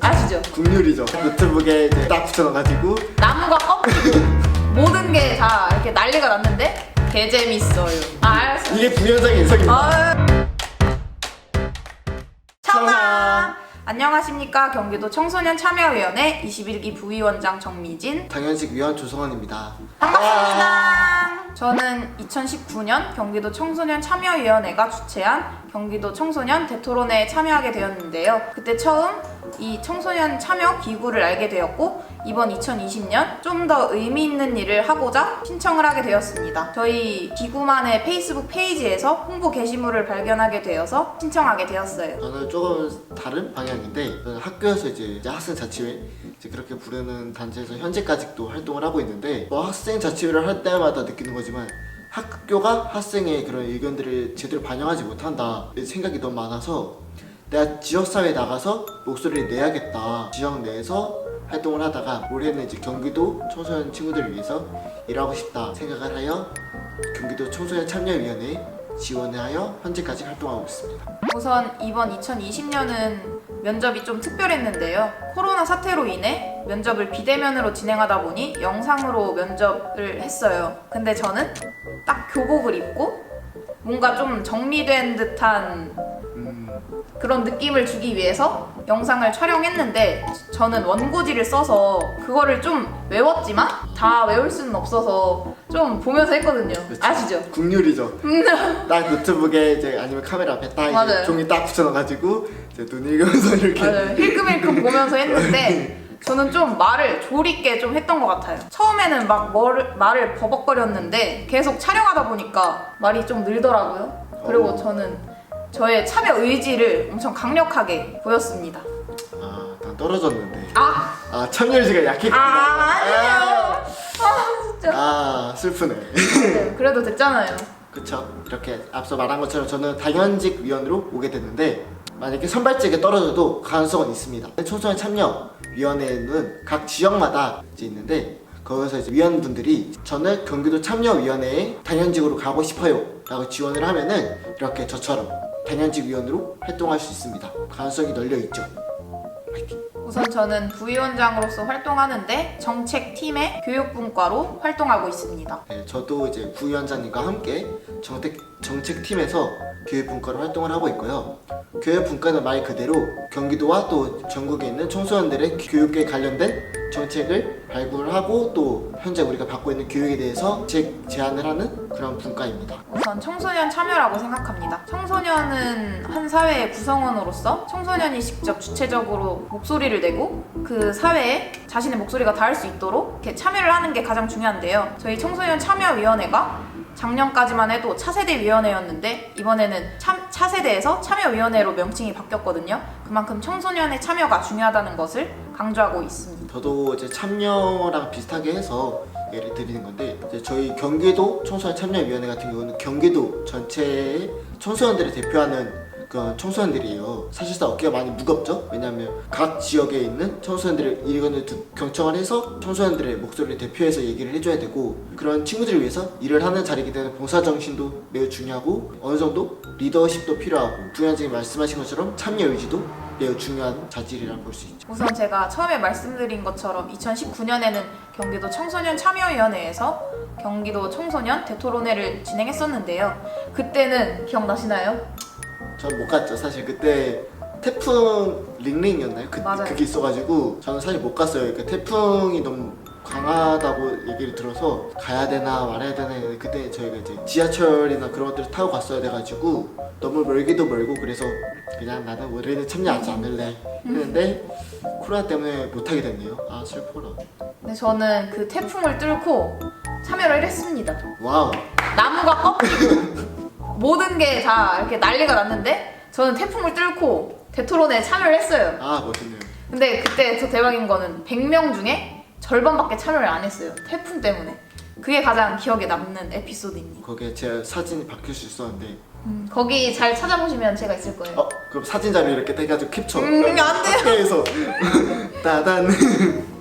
아시죠? 국룰이죠. 노트북에 이제 딱 붙여놔가지고 나무가 꺾이고 모든 게 다 이렇게 난리가 났는데 개 재밌어요. 아 알았어. 이게 부위원장의 인성입니다. 아. 청아. 안녕하십니까 경기도 청소년 참여위원회 21기 부위원장 정미진 당연식 위원 조성원입니다. 반갑습니다. 저는 2019년 경기도 청소년 참여위원회가 주최한 경기도 청소년 대토론회에 참여하게 되었는데요. 그때 처음 이 청소년 참여 기구를 알게 되었고 이번 2020년 좀 더 의미 있는 일을 하고자 신청을 하게 되었습니다. 저희 기구만의 페이스북 페이지에서 홍보 게시물을 발견하게 되어서 신청하게 되었어요. 저는 조금 다른 방향인데 저는 학교에서 이제, 학생 자치회 이제 그렇게 부르는 단체에서 현재까지도 활동을 하고 있는데 뭐 학생 자치회를 할 때마다 느끼는 거지만 학교가 학생의 그런 의견들을 제대로 반영하지 못한다 이 생각이 너무 많아서 내가 지역사회에 나가서 목소리를 내야겠다 지역 내에서 활동을 하다가 올해는 이제 경기도 청소년 친구들을 위해서 일하고 싶다 생각을 하여 경기도 청소년 참여위원회에 지원을 하여 현재까지 활동하고 있습니다. 우선 이번 2020년은 면접이 좀 특별했는데요. 코로나 사태로 인해 면접을 비대면으로 진행하다 보니 영상으로 면접을 했어요. 근데 저는 딱 교복을 입고 뭔가 좀 정리된 듯한 음, 그런 느낌을 주기 위해서 영상을 촬영했는데 저는 원고지를 써서 그거를 좀 외웠지만 다 외울 수는 없어서 좀 보면서 했거든요. 그쵸. 아시죠? 국룰이죠. 딱 노트북에 이제 아니면 카메라 앞에 딱 맞아요. 이제 종이 딱 붙여놔가지고 이제 눈 읽으면서 이렇게 맞아요. 힐끔힐끔 보면서 했는데 저는 좀 말을 조리게 좀 했던 것 같아요. 처음에는 막 뭘, 말을 버벅거렸는데 계속 촬영하다 보니까 말이 좀 늘더라고요. 그리고 어. 저는 저의 참여 의지를 엄청 강력하게 보였습니다. 아, 다 떨어졌는데. 아, 아, 참여 의지가 약했구나. 아 아니에요. 아 진짜. 아, 슬프네. 네, 그래도 됐잖아요. 그쵸. 이렇게 앞서 말한 것처럼 저는 당연직 위원으로 오게 됐는데 만약에 선발직에 떨어져도 가능성은 있습니다. 청소년 참여 위원회는 각 지역마다 이제 있는데 거기서 이제 위원분들이 저는 경기도 참여위원회에 당연직으로 가고 싶어요 라고 지원을 하면은 이렇게 저처럼 당연직 위원으로 활동할 수 있습니다. 가능성이 널려 있죠. 화이팅. 우선 저는 부위원장으로서 활동하는데 정책팀의 교육분과로 활동하고 있습니다. 네, 저도 이제 부위원장님과 함께 정책, 정책팀에서 교육분과로 활동을 하고 있고요. 교육분과는 말 그대로 경기도와 또 전국에 있는 청소년들의 교육에 관련된 정책을 발굴하고 또 현재 우리가 받고 있는 교육에 대해서 제, 제안을 하는 그런 분과입니다. 우선 청소년 참여라고 생각합니다. 청소년은 한 사회의 구성원으로서 청소년이 직접 주체적으로 목소리를 내고 그 사회에 자신의 목소리가 닿을 수 있도록 이렇게 참여를 하는 게 가장 중요한데요. 저희 청소년 참여위원회가 작년까지만 해도 차세대 위원회였는데 이번에는 참, 차세대에서 참여위원회로 명칭이 바뀌었거든요. 그만큼 청소년의 참여가 중요하다는 것을 강조하고 있습니다. 저도 이제 참여랑 비슷하게 해서 예를 드리는 건데 이제 저희 경기도 청소년 참여위원회 같은 경우는 경기도 전체의 청소년들을 대표하는 그런 청소년들이에요. 사실상 어깨가 많이 무겁죠. 왜냐하면 각 지역에 있는 청소년들의 의견을 두- 경청을 해서 청소년들의 목소리를 대표해서 얘기를 해줘야 되고 그런 친구들을 위해서 일을 하는 자리이기 때문에 봉사 정신도 매우 중요하고 어느 정도 리더십도 필요하고 부위원장님 말씀하신 것처럼 참여 의지도 매우 중요한 자질이라 볼 수 있죠. 우선 제가 처음에 말씀드린 것처럼 2019년에는 경기도 청소년 참여위원회에서 경기도 청소년 대토론회를 진행했었는데요. 그때는 기억나시나요? 전못 갔죠. 사실 그때 태풍 링링이었나요? 그, 맞아요. 그게 있어가지고 저는 사실 못 갔어요. 그 태풍이 너무 강하다고 얘기를 들어서 가야 되나 말아야 되나 했는데 그때 저희가 이제 지하철이나 그런 것들을 타고 갔어야 돼가지고 너무 멀기도 멀고 그래서 그냥 나는 올해는 참여하지 않을래 했는데 코로나 때문에 못하게 됐네요. 아 슬퍼라. 근데 저는 그 태풍을 뚫고 참여를 했습니다. 와우. 나무가 꺾이고 모든 게 다 이렇게 난리가 났는데 저는 태풍을 뚫고 대토론에 참여를 했어요. 아 멋있네요. 근데 그때 더 대박인 거는 100명 중에 절반밖에 참여를 안 했어요. 태풍 때문에. 그게 가장 기억에 남는 에피소드입니다. 거기에 제 사진이 바뀔 수 있었는데 음, 거기 잘 찾아보시면 제가 있을 거예요. 어 그럼 사진 자료 이렇게 해가지고 캡처. 음, 안 돼요. 학교에서 따단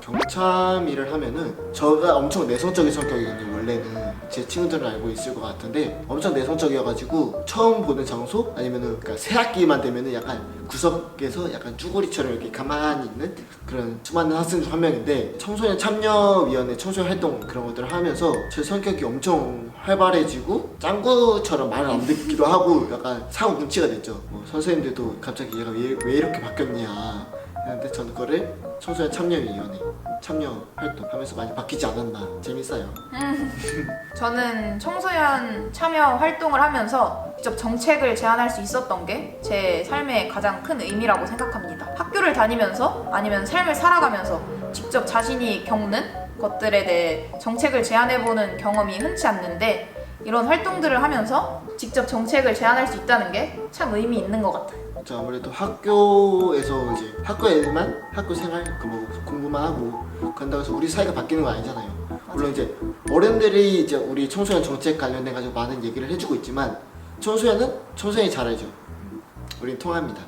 경참 일을 하면은 저가 엄청 내성적인 성격이거든요 원래는 제 친구들은 알고 있을 것 같은데 엄청 내성적이어가지고 처음 보는 장소 아니면은 그러니까 새 학기만 되면은 약간 구석에서 약간 쭈구리처럼 이렇게 가만히 있는 그런 수많은 학생 중 한 명인데 청소년 참여위원회 청소년 활동 그런 것들을 하면서 제 성격이 엄청 활발해지고 짱구처럼 말을 안 듣기도 하고 약간 사고 눈치가 됐죠. 뭐 선생님들도 갑자기 얘가 왜, 왜 이렇게 바뀌었냐. 근데 저는 그거를 청소년 참여위원회 참여 활동하면서 많이 바뀌지 않았나 재밌어요. 저는 청소년 참여 활동을 하면서 직접 정책을 제안할 수 있었던 게 제 삶의 가장 큰 의미라고 생각합니다. 학교를 다니면서 아니면 삶을 살아가면서 직접 자신이 겪는 것들에 대해 정책을 제안해보는 경험이 흔치 않는데 이런 활동들을 하면서 직접 정책을 제안할 수 있다는 게 참 의미 있는 것 같아요. 저 아무래도 학교에서 이제 학교에만 학교 생활 그뭐 공부만 하고 간다고 해서 우리 사회가 바뀌는 건 아니잖아요. 물론 이제 어른들이 이제 우리 청소년 정책 관련해 가지고 많은 얘기를 해주고 있지만 청소년은 청소년이 잘 알죠. 음, 우린 통합니다.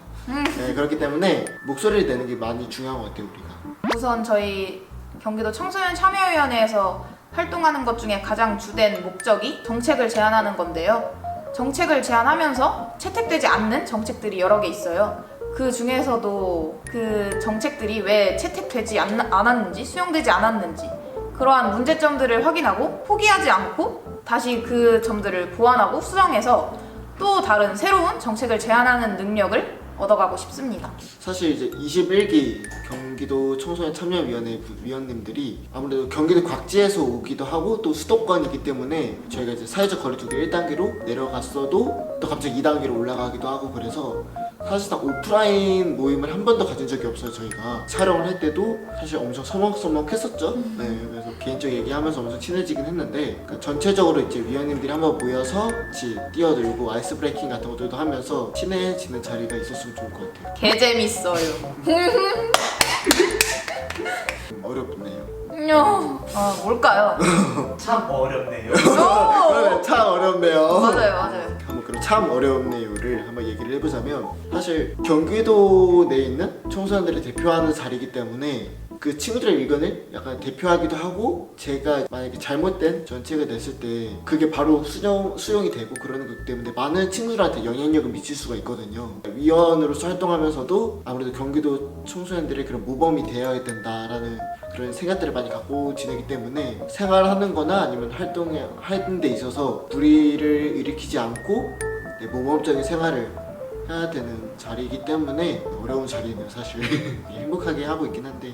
네, 그렇기 때문에 목소리를 내는 게 많이 중요한 것 같아요 우리가. 우선 저희 경기도 청소년 참여위원회에서 활동하는 것 중에 가장 주된 목적이 정책을 제안하는 건데요. 정책을 제안하면서 채택되지 않는 정책들이 여러 개 있어요. 그 중에서도 그 정책들이 왜 채택되지 않, 않았는지, 수용되지 않았는지, 그러한 문제점들을 확인하고 포기하지 않고 다시 그 점들을 보완하고 수정해서 또 다른 새로운 정책을 제안하는 능력을 얻어가고 싶습니다. 사실 이제 21기 경기도 청소년 참여위원회 부- 위원님들이 아무래도 경기도 각지에서 오기도 하고 또 수도권이기 때문에 저희가 이제 사회적 거리두기 1단계로 내려갔어도 또 갑자기 2단계로 올라가기도 하고 그래서 사실상 오프라인 모임을 한 번도 가진 적이 없어요 저희가 촬영을 할 때도 사실 엄청 서먹서먹했었죠 네 그래서 개인적 얘기하면서 엄청 친해지긴 했는데 그러니까 전체적으로 이제 위원님들이 한번 모여서 같이 뛰어들고 아이스 브레이킹 같은 것들도 하면서 친해지는 자리가 있었으면 좋을 것 같아요 개 재밌어요. 좀 어렵네요. 아 뭘까요? 참 어렵네요. 오! 참 어렵네요. 맞아요, 맞아요. 한번 그럼 참 어렵네요를 한번 얘기를 해보자면 사실 경기도 내에 있는 청소년들을 대표하는 자리이기 때문에 그 친구들의 의견을 약간 대표하기도 하고 제가 만약에 잘못된 정책을 냈을 때 그게 바로 수용, 수용이 되고 그러는 거기 때문에 많은 친구들한테 영향력을 미칠 수가 있거든요. 위원으로서 활동하면서도 아무래도 경기도 청소년들의 그런 모범이 되어야 된다라는 그런 생각들을 많이 갖고 지내기 때문에 생활하는 거나 아니면 활동하는 데 있어서 불의를 일으키지 않고 네, 모범적인 생활을 해야 되는 자리이기 때문에 어려운 자리네요 사실 행복하게 하고 있긴 한데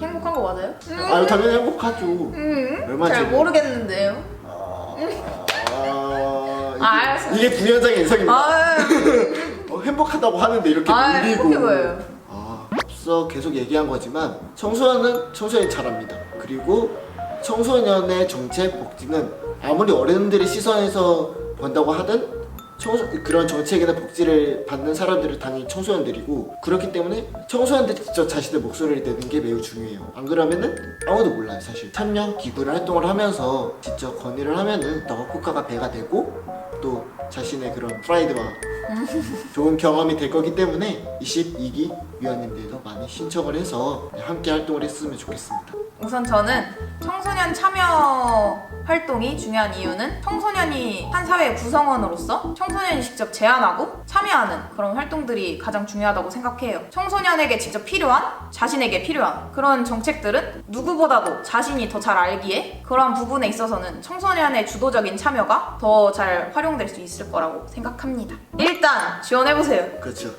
행복한 거 맞아요? 아 당연히 행복하죠 음, 얼마나 잘 재밌- 모르겠는데요. 아, 아, 이게, 알았어요. 이게 부연장의 인성입니다 아, 어, 행복하다고 하는데 이렇게 아, 놀리고 행복해 보여요. 아, 앞서 계속 얘기한 거지만 청소년은 청소년이 잘합니다. 그리고 청소년의 정책 복지는 아무리 어른들의 시선에서 본다고 하든 청소, 그런 정책이나 복지를 받는 사람들은 당연히 청소년들이고 그렇기 때문에 청소년들이 직접 자신의 목소리를 내는 게 매우 중요해요. 안 그러면은 아무도 몰라요 사실. 참여 기구를 활동을 하면서 직접 건의를 하면은 더 효과가 배가 되고 또 자신의 그런 프라이드와 좋은 경험이 될 거기 때문에 22기 위원님들도 많이 신청을 해서 함께 활동을 했으면 좋겠습니다. 우선 저는 청소년 참여 활동이 중요한 이유는 청소년이 한 사회의 구성원으로서 청소년이 직접 제안하고 참여하는 그런 활동들이 가장 중요하다고 생각해요. 청소년에게 직접 필요한, 자신에게 필요한 그런 정책들은 누구보다도 자신이 더 잘 알기에 그러한 부분에 있어서는 청소년의 주도적인 참여가 더 잘 활용될 수 있을 거라고 생각합니다. 일단 지원해보세요. 그렇죠.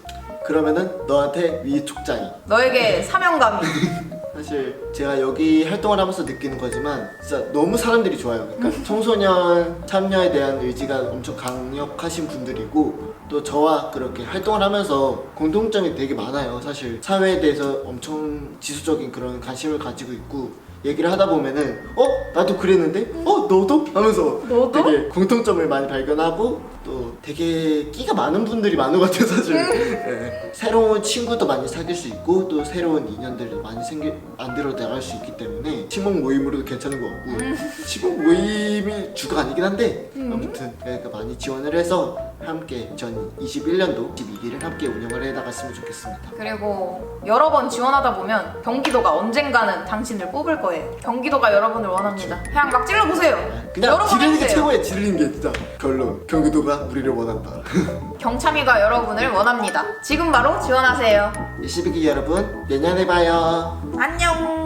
그러면은 너한테 위 촉장이. 너에게 사명감이. 사실 제가 여기 활동을 하면서 느끼는 거지만 진짜 너무 사람들이 좋아요. 그러니까 청소년 참여에 대한 의지가 엄청 강력하신 분들이고 또 저와 그렇게 활동을 하면서 공통점이 되게 많아요. 사실 사회에 대해서 엄청 지수적인 그런 관심을 가지고 있고 얘기를 하다 보면은 어 나도 그랬는데 어 너도 하면서 너도? 되게 공통점을 많이 발견하고 또 되게 끼가 많은 분들이 많은 것 같아요 사실 예. 새로운 친구도 많이 사귈 수 있고 또 새로운 인연들도 많이 생기 만들어 나갈 수 있기 때문에 친목 모임으로도 괜찮은 것 같고 친목 모임이 주가 아니긴 한데 아무튼 그러니까 많이 지원을 해서 함께 전 21년도 12기를 함께 운영을 해 나갔으면 좋겠습니다 그리고 여러 번 지원하다 보면 경기도가 언젠가는 당신을 뽑을 거예요. 경기도가 여러분을 원합니다. 그냥 막 찔러 보세요. 그냥 여러 번 지르는 게. 최고야 지르는 게 진짜 결론 경기도가 우리를 원한다 경참이가 여러분을 원합니다. 지금 바로 지원하세요. 12기 여러분 내년에 봐요 안녕.